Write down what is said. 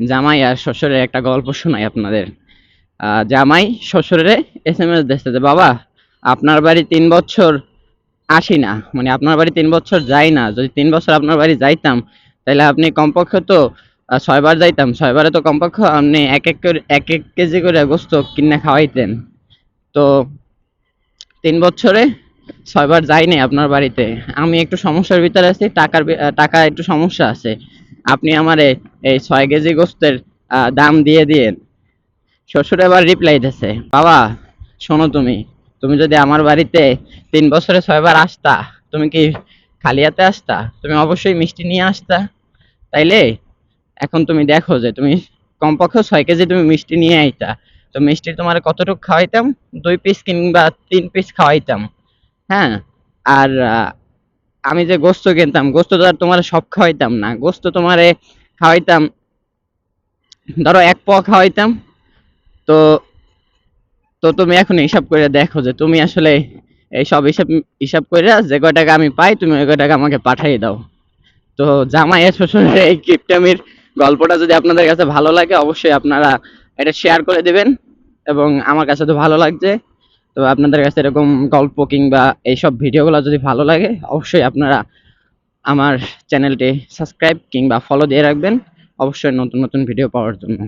জামাই আর শ্বশুরের একটা গল্প শোনাই আপনাদের। জামাই শ্বশুরে এস এম এস দিচ্ছে যে, বাবা, আপনার বাড়ি তিন বছর আসি না। মানে আপনার বাড়ি তিন বছর যাই না। যদি তিন বছর আপনার বাড়ি যাইতাম তাহলে আপনি কমপক্ষে তো ছয়বার যাইতাম। ছয়বারে তো কমপক্ষে আপনি এক এক করে, এক এক কেজি করে গোস্ত কিনে খাওয়াইতেন। তো তিন বছরে ছয়বার যাইনি আপনার বাড়িতে। আমি একটু সমস্যার ভিতরে আছি, টাকার টাকা একটু সমস্যা আছে। আপনি আমারে এই ছয় কেজি গোস্তের দাম দিয়ে দিয়েন। শ্বশুর এবার রিপ্লাই দিছে, বাবা, শোনো তুমি তুমি যদি আমার বাড়িতে তিন বছরে ছয়বার আসতা, তুমি কি খালি হাতে আসতা? তুমি অবশ্যই মিষ্টি নিয়ে আসতা। তাইলে এখন তুমি দেখো যে তুমি কমপক্ষে ছয় কেজি তুমি মিষ্টি নিয়ে আইতা। তো মিষ্টি তোমার কতটুকু খাওয়াইতাম? দুই পিস কিংবা তিন পিস খাওয়াইতাম। হ্যাঁ আর আমি যে গোস্ত কিনতাম, গোস্ত তো আর তোমার সব খাওয়াইতাম না। গোস্ত তোমারে খাওয়াইতাম, ধরো এক পোয়া খাওয়াইতাম। তো তো তুমি এখন হিসাব করে দেখো যে তুমি আসলে এই সব হিসাব হিসাব করে যে কয় টাকা আমি পাই, তুমি ওই কয় টাকা আমাকে পাঠিয়ে দাও। তো জামাই শ্বশুরের এই কিপটামির গল্পটা যদি আপনাদের কাছে ভালো লাগে, অবশ্যই আপনারা এটা শেয়ার করে দিবেন এবং আমার কাছে তো ভালো লাগছে। তো আপনাদের কাছে এরকম গল্প কিংবা এইসব ভিডিওগুলো যদি ভালো লাগে, অবশ্যই আপনারা আমার চ্যানেলটি সাবস্ক্রাইব কিংবা ফলো দিয়ে রাখবেন। অবশ্যই নতুন নতুন ভিডিও পাওয়ার জন্য।